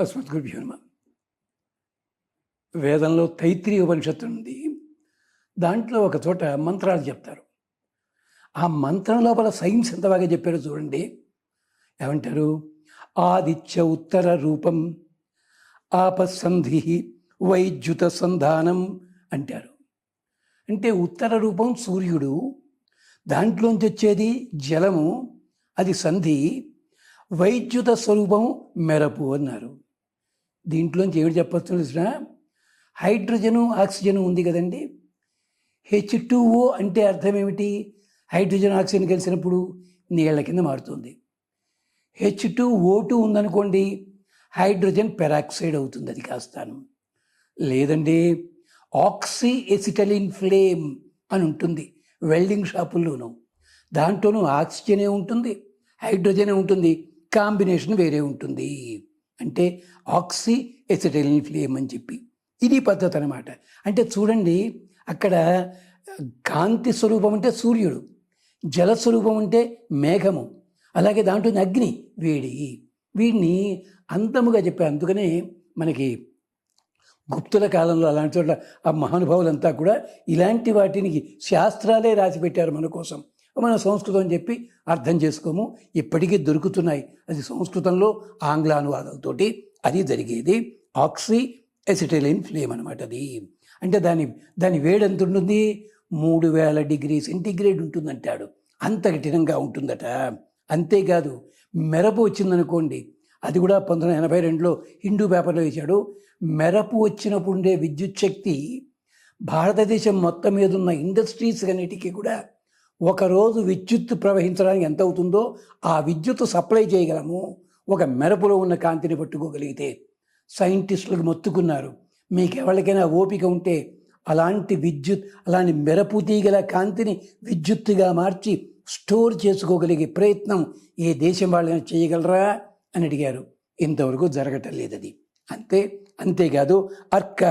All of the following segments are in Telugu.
అస్మద్గురుభ్యో నమ వేదంలో తైత్రీయ ఉపనిషత్తు ఉంది. దాంట్లో ఒక చోట మంత్రాలు చెప్తారు. ఆ మంత్రం లోపల సైన్స్ ఎంత బాగా చెప్పారో చూడండి. ఏమంటారు? ఆదిత్య ఉత్తర రూపం ఆపసంధి వైద్యుత సంధానం అంటారు. అంటే ఉత్తర రూపం సూర్యుడు దాంట్లోంచి వచ్చేది జలము అది సంధి వైద్యుత స్వరూపం మెరపు అన్నారు. దీంట్లోంచి ఏమిటి చెప్పచ్చు తెలిసిన హైడ్రోజను ఆక్సిజన్ ఉంది కదండి. హెచ్ టూఓ అంటే అర్థం ఏమిటి హైడ్రోజన్ ఆక్సిజన్ కలిసినప్పుడు నీళ్ళ కింద మారుతుంది. హెచ్ టూ ఓ టూ ఉందనుకోండి హైడ్రోజన్ పెరాక్సైడ్ అవుతుంది అది కాస్తాను. లేదండి ఆక్సీ ఎసిటలిన్ ఫ్లేమ్ అని ఉంటుంది వెల్డింగ్ షాపుల్లోనూ. దాంట్లోనూ ఆక్సిజనే ఉంటుంది హైడ్రోజనే ఉంటుంది కాంబినేషన్ వేరే ఉంటుంది. అంటే ఆక్సీ ఎసిటైలిన్ ఫ్లేమ్ అని చెప్పి. ఇది పద్ధతి అనమాట అంటే చూడండి అక్కడ కాంతి స్వరూపం అంటే సూర్యుడు జల స్వరూపం అంటే మేఘము అలాగే దాంట్లో అగ్ని వేడి. వీడిని అంతముగా చెప్పారు. అందుకనే మనకి గుప్తుల కాలంలో అలాంటి చోట్ల ఆ మహానుభావులంతా కూడా ఇలాంటి వాటిని శాస్త్రాలే రాసి పెట్టారు మన కోసం. మన సంస్కృతం అని చెప్పి అర్థం చేసుకోము. ఇప్పటికీ దొరుకుతున్నాయి. అది సంస్కృతంలో ఆంగ్ల అనువాదంతోటి అది జరిగేది. ఆక్సీ ఎసిటైలిన్ ఫ్లేమ్ అనమాట అది. అంటే దాని దాని వేడి ఎంత ఉంటుంది? మూడు వేల డిగ్రీ సెంటిగ్రేడ్ ఉంటుందంటాడు. అంత కఠినంగా ఉంటుందట. అంతేకాదు మెరపు వచ్చిందనుకోండి అది కూడా పంతొమ్మిది వందల ఎనభై రెండులో హిందూ పేపర్లో వేశాడు. మెరపు వచ్చినప్పుడు ఉండే విద్యుత్ శక్తి భారతదేశం మొత్తం మీద ఉన్న ఇండస్ట్రీస్ అన్నిటికీ కూడా ఒకరోజు విద్యుత్ ప్రవహించడానికి ఎంత అవుతుందో ఆ విద్యుత్ సప్లై చేయగలము. ఒక మెరపులో ఉన్న కాంతిని పట్టుకోగలిగితే. సైంటిస్టులకు మొత్తుకున్నారు. మీకు ఎవరికైనా ఓపిక ఉంటే అలాంటి విద్యుత్ అలాంటి మెరపు తీగల కాంతిని విద్యుత్తుగా మార్చి స్టోర్ చేసుకోగలిగే ప్రయత్నం ఏ దేశం వాళ్ళైనా చేయగలరా? అని అడిగారు. ఇంతవరకు జరగటం లేదది. అంతే అంతేకాదు అర్క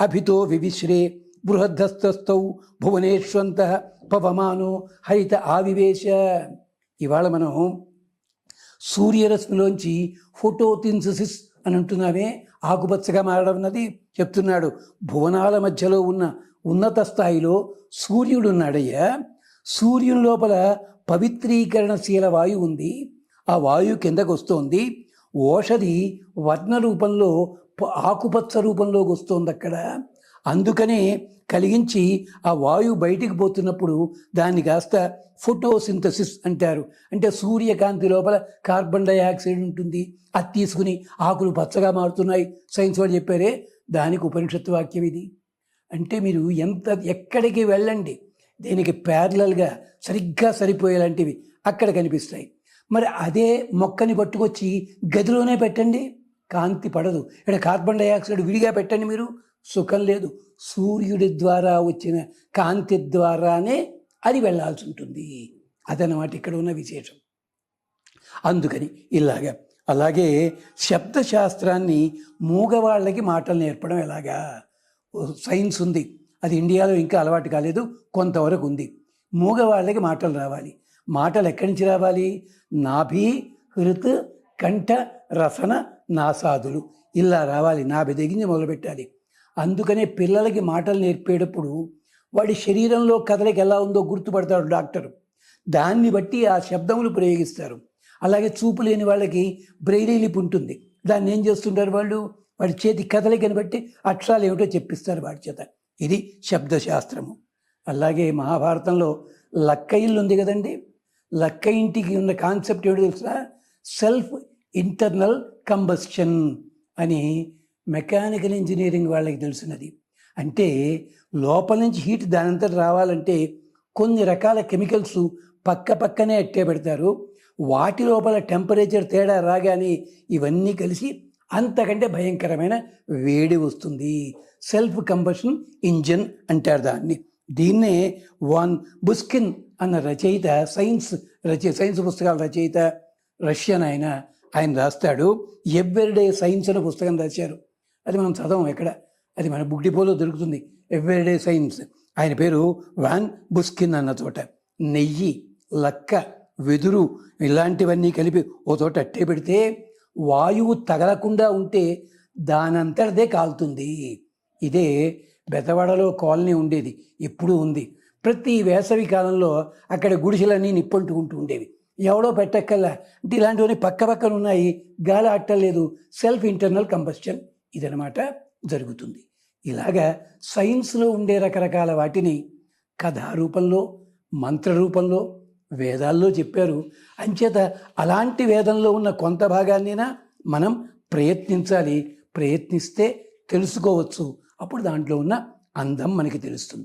అభితో వివిశ్రే బృహద్ధస్థస్థౌ భువనేశ్వంత పవమాను హరిత ఆవివేశ. ఇవాళ మనం సూర్యరశ్మిలోంచి ఫోటోథిన్సిస్ అని అంటున్నామే ఆకుపచ్చగా మారడం అన్నది చెప్తున్నాడు. భువనాల మధ్యలో ఉన్న ఉన్నత స్థాయిలో సూర్యుడు ఉన్నాడయ్యా. సూర్యుని లోపల పవిత్రీకరణశీల వాయువు ఉంది. ఆ వాయువు కిందకు వస్తోంది ఓషధి వర్ణ రూపంలో ప- ఆకుపచ్చ రూపంలోకి వస్తోంది అక్కడ అందుకనే కలిగించి ఆ వాయువు బయటికి పోతున్నప్పుడు దాన్ని కాస్త ఫోటోసింథసిస్ అంటారు. అంటే సూర్యకాంతి లోపల కార్బన్ డైఆక్సైడ్ ఉంటుంది. అది తీసుకుని ఆకులు పచ్చగా మారుతున్నాయి. సైన్స్ వాళ్ళు చెప్పారే దానికి ఉపనిషత్తు వాక్యం ఇది. అంటే మీరు ఎంత ఎక్కడికి వెళ్ళండి దీనికి ప్యారలల్గా సరిగ్గా సరిపోయేలాంటివి అక్కడ కనిపిస్తాయి. మరి అదే మొక్కని పట్టుకొచ్చి గదిలోనే పెట్టండి. కాంతి పడదు. ఇక్కడ కార్బన్ డైఆక్సైడ్ విడిగా పెట్టండి మీరు. సుఖం లేదు. సూర్యుడి ద్వారా వచ్చిన కాంతి ద్వారానే అది వెళ్ళాల్సి ఉంటుంది. అదనమాట ఇక్కడ ఉన్న విశేషం. అందుకని ఇలాగా అలాగే శబ్దశాస్త్రాన్ని మూగవాళ్ళకి మాటలు నేర్పడం ఎలాగా? సైన్స్ ఉంది. అది ఇండియాలో ఇంకా అలవాటు కాలేదు. కొంతవరకు ఉంది. మూగవాళ్ళకి మాటలు రావాలి. మాటలు ఎక్కడి నుంచి రావాలి? నాభి హృత్ కంఠ రసన నాసాదులు. ఇలా రావాలి. నాభి దగ్గర మొదలుపెట్టాలి. అందుకనే పిల్లలకి మాటలు నేర్పేటప్పుడు వాడి శరీరంలో కదలిక ఎలా ఉందో గుర్తుపడతాడు డాక్టరు. దాన్ని బట్టి ఆ శబ్దములు ప్రయోగిస్తారు. అలాగే చూపు లేని వాళ్ళకి బ్రెయిలీ లిప్ ఉంటుంది. దాన్ని ఏం చేస్తుంటారు వాళ్ళు? వాడి చేతి కదలికని బట్టి అక్షరాలు ఏమిటో చెప్పిస్తారు వాడి చేత. ఇది శబ్దశాస్త్రము. అలాగే మహాభారతంలో లక్క ఇల్లు ఉంది కదండి. లక్క ఇంటికి ఉన్న కాన్సెప్ట్ ఏమిటో తెలుసా? సెల్ఫ్ ఇంటర్నల్ కంబస్షన్ అని మెకానికల్ ఇంజనీరింగ్ వాళ్ళకి తెలిసినది అంటే లోపల నుంచి హీట్ దానంతట రావాలంటే కొన్ని రకాల కెమికల్స్ పక్క పక్కనే అట్టే పెడతారు. వాటి లోపల టెంపరేచర్ తేడా రాగానే ఇవన్నీ కలిసి అంతకంటే భయంకరమైన వేడి వస్తుంది. సెల్ఫ్ కంబషన్ ఇంజన్ అంటారు దాన్ని. దీన్నే వాన్ బుస్కిన్ అన్న రచయిత సైన్స్ రచయి సైన్స్ పుస్తకాల రచయిత రష్యన్ ఆయన ఆయన రాస్తాడు. ఎవ్రీడే సైన్స్ అనే పుస్తకం రాశారు. అది మనం చదవం ఎక్కడ? అది మన బుక్ డిపోలో దొరుకుతుంది. Everyday science. ఆయన పేరు వాన్ బుస్కిన్ అన్న చోట. నెయ్యి లక్క వెదురు ఇలాంటివన్నీ కలిపి ఓ చోట అట్టే పెడితే వాయువు తగలకుండా ఉంటే దానంతటదే కాలుతుంది. ఇదే బెతవాడలో కాలనీ ఉండేది. ఎప్పుడూ ఉంది. ప్రతి వేసవి కాలంలో అక్కడ గుడిసెలన్నీ నిప్పంటుకుంటూ ఉండేవి. ఎవడో పెట్టక్కల్లా అంటే ఇలాంటివన్నీ పక్క పక్కన ఉన్నాయి గాలి ఆట్టలేదు సెల్ఫ్ ఇంటర్నల్ కంబస్షన్. ఇదనమాట జరుగుతుంది. ఇలాగా సైన్స్లో ఉండే రకరకాల వాటిని కథారూపంలో మంత్రరూపంలో మంత్ర రూపంలో వేదాల్లో చెప్పారు. అంచేత అలాంటి వేదంలో ఉన్న కొంత భాగాన్నైనా మనం ప్రయత్నించాలి ప్రయత్నిస్తే తెలుసుకోవచ్చు. అప్పుడు దాంట్లో ఉన్న అందం మనకి తెలుస్తుంది.